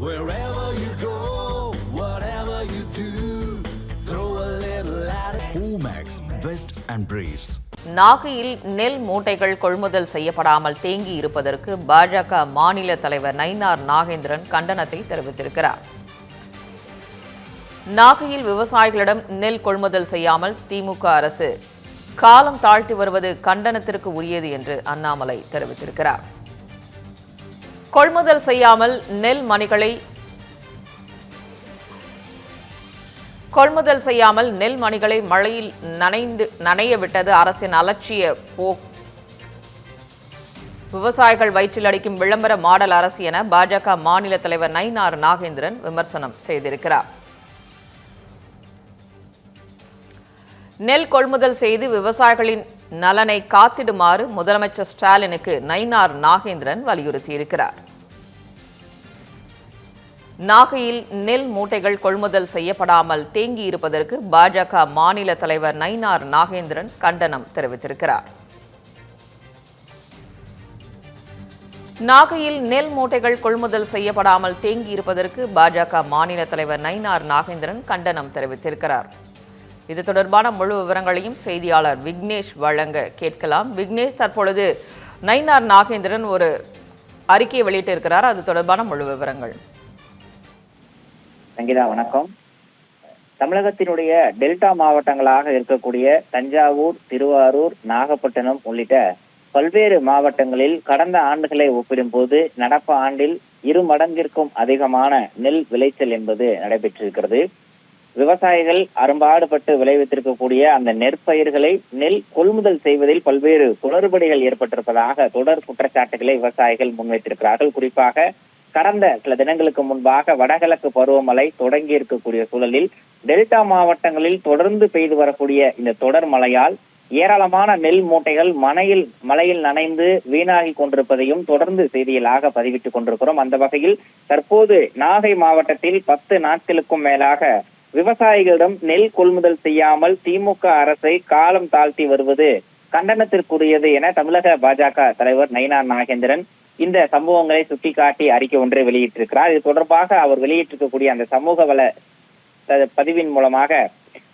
Wherever you go, whatever you do, throw a little at it. Omax, Vest and Briefs. நாகையில் நெல் மூட்டைகள் கொள்முதல் செய்யப்படாமல் தேங்கி இருப்பதற்கு பாஜக மாநில தலைவர் நயினார் நாகேந்திரன் கண்டனத்தை தெரிவித்திருக்கிறார் நாகையில் விவசாயிகளிடம் நெல் கொள்முதல் செய்யாமல் திமுக அரசு காலம் தாழ்த்தி வருவது கண்டனத்திற்கு உரியது என்று அண்ணாமலை தெரிவித்திருக்கிறார் கொள்முதல் செய்யாமல் நெல் மணிகளை கொள்முதல் செய்யாமல் நெல் மணிகளை மழையில் நனைந்து நனைய விட்டது அரசின் அலட்சிய போக் விவசாயிகள் வயிற்றில் அடிக்கும் விளம்பர மாடல் அரசு என பாஜக மாநில தலைவர் நயினார் நாகேந்திரன் விமர்சனம் செய்திருக்கிறார். நெல் கொள்முதல் செய்து விவசாயிகளின் நலனை காத்திடுமாறு முதலமைச்சர் ஸ்டாலினுக்கு நயினார் நாகேந்திரன் வலியுறுத்தியிருக்கிறார். நாகையில் நெல் மூட்டைகள் கொள்முதல் செய்யப்படாமல் தேங்கியிருப்பதற்கு பாஜக மாநில தலைவர் நயினார் நாகேந்திரன் கண்டனம் தெரிவித்திருக்கிறார். நாகையில் நெல் மூட்டைகள் கொள்முதல் செய்யப்படாமல் தேங்கி இருப்பதற்கு பாஜக மாநில தலைவர் நயினார் நாகேந்திரன் கண்டனம் தெரிவித்திருக்கிறார். இது தொடர்பான முழு விவரங்களையும் செய்தியாளர் விக்னேஷ் வழங்க கேட்கலாம். விக்னேஷ் தற்பொழுது நயினார் நாகேந்திரன் ஒரு அறிக்கையை வெளியிட்டிருக்கிறார். அது தொடர்பான முழு விவரங்கள். சங்கீதா வணக்கம். தமிழகத்தினுடைய டெல்டா மாவட்டங்களாக இருக்கக்கூடிய தஞ்சாவூர் திருவாரூர் நாகப்பட்டினம் உள்ளிட்ட பல்வேறு மாவட்டங்களில் கடந்த ஆண்டுகளை ஒப்பிடும்போது நடப்பு ஆண்டில் இரு மடங்கிற்கும் அதிகமான நெல் விளைச்சல் என்பது நடைபெற்றிருக்கிறது. விவசாயிகள் அரும்பாடுபட்டு விளைவித்திருக்கக்கூடிய அந்த நெற்பயிர்களை நெல் கொள்முதல் செய்வதில் பல்வேறு குளறுபடிகள் ஏற்பட்டிருப்பதாக தொடர் குற்றச்சாட்டுகளை விவசாயிகள் முன்வைத்திருக்கிறார்கள். குறிப்பாக கடந்த சில தினங்களுக்கு முன்பாக வடகிழக்கு பருவமழை தொடங்கி இருக்கக்கூடிய சூழலில் டெல்டா மாவட்டங்களில் தொடர்ந்து பெய்து வரக்கூடிய இந்த தொடர் மழையால் ஏராளமான நெல் மூட்டைகள் மனையில் மலையில் நனைந்து வீணாகி கொண்டிருப்பதையும் தொடர்ந்து செய்திகளாக பதிவிட்டுக் கொண்டிருக்கிறோம். அந்த வகையில் தற்போது நாகை மாவட்டத்தில் பத்து நாட்களுக்கும் மேலாக விவசாயிகளிடம் நெல் கொள்முதல் செய்யாமல் திமுக அரசை காலம் தாழ்த்தி வருவது கண்டனத்திற்குரியது என தமிழக பாஜக தலைவர் நயினார் நாகேந்திரன் இந்த சம்பவங்களை சுட்டிக்காட்டி அறிக்கை ஒன்றை வெளியிட்டிருக்கிறார். இது தொடர்பாக அவர் வெளியிட்டிருக்கக்கூடிய அந்த சமூக வள பதிவின் மூலமாக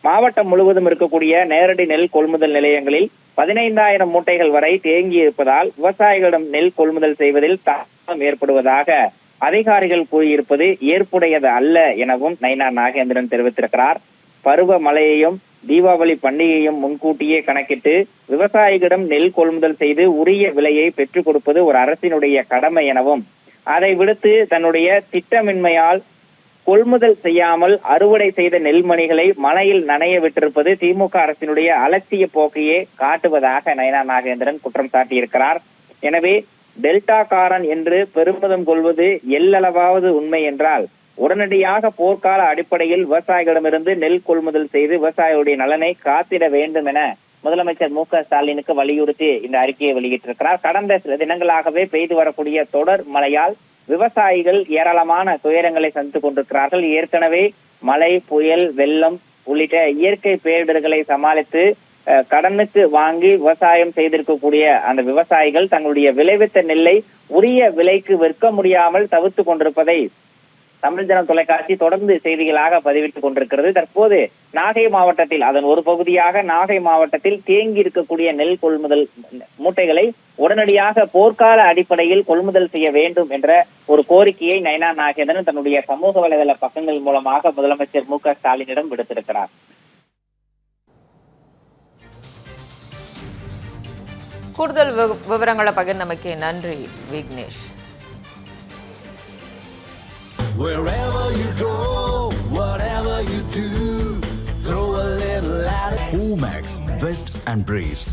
மாவட்டம் முழுவதும் இருக்கக்கூடிய நேரடி நெல் கொள்முதல் நிலையங்களில் பதினைந்தாயிரம் மூட்டைகள் வரை தேங்கி இருப்பதால் விவசாயிகளிடம் நெல் கொள்முதல் செய்வதில் தாமதம் ஏற்படுவதாக அதிகாரிகள் கூறியிருப்பது ஏற்புடையது அல்ல எனவும் நயினார் நாகேந்திரன் தெரிவித்திருக்கிறார். பருவ மழையையும் தீபாவளி பண்டிகையும் முன்கூட்டியே கணக்கிட்டு விவசாயிகளிடம் நெல் கொள்முதல் செய்து உரிய விலையை பெற்றுக் கொடுப்பது ஒரு அரசினுடைய கடமை எனவும் அதை விடுத்து தன்னுடைய திட்டமின்மையால் கொள்முதல் செய்யாமல் அறுவடை செய்த நெல்மணிகளை மழையில் நனைய விட்டிருப்பது திமுக அரசினுடைய அலட்சிய போக்கையே காட்டுவதாக நயனா நாகேந்திரன் குற்றம் சாட்டியிருக்கிறார். எனவே டெல்டா காரன் என்று பெருமிதம் கொள்வது எல்லளவாவது உண்மை என்றால் உடனடியாக போர்க்கால அடிப்படையில் விவசாயிகளிடமிருந்து நெல் கொள்முதல் செய்து விவசாயிகளுடைய நலனை காத்திட வேண்டும் என முதலமைச்சர் மு க ஸ்டாலினுக்கு வலியுறுத்தி இந்த அறிக்கையை வெளியிட்டிருக்கிறார். கடந்த சில தினங்களாகவே பெய்து வரக்கூடிய தொடர் மழையால் விவசாயிகள் ஏராளமான துயரங்களை சந்தித்துக் கொண்டிருக்கிறார்கள். ஏற்கனவே மழை புயல் வெள்ளம் உள்ளிட்ட இயற்கை பேரிடர்களை சமாளித்து கடனுக்கு வாங்கி விவசாயம் செய்திருக்கக்கூடிய அந்த விவசாயிகள் தங்களுடைய விளைவித்த நெல்லை உரிய விலைக்கு விற்க முடியாமல் தவிர்த்து கொண்டிருப்பதை தமிழ் ஜனம் தொலைக்காட்சி தொடர்ந்து செய்திகளாக பதிவிட்டுக் கொண்டிருக்கிறது. தற்போது நாகை மாவட்டத்தில் அதன் ஒரு பகுதியாக நாகை மாவட்டத்தில் தேங்கி இருக்கக்கூடிய நெல் கொள்முதல் மூட்டைகளை உடனடியாக போர்க்கால அடிப்படையில் கொள்முதல் செய்ய வேண்டும் என்ற ஒரு கோரிக்கையை நயனா நாகேந்திரன் தன்னுடைய சமூக வலைதள பக்கங்கள் மூலமாக முதலமைச்சர் மு க ஸ்டாலினிடம் விடுத்திருக்கிறார். கூடுதல் விவ- விவரங்களை பகிர்ந்தமைக்கு நன்றி Vignesh Wherever you go, whatever you do, throw a little at it. Omax, Vest and Briefs.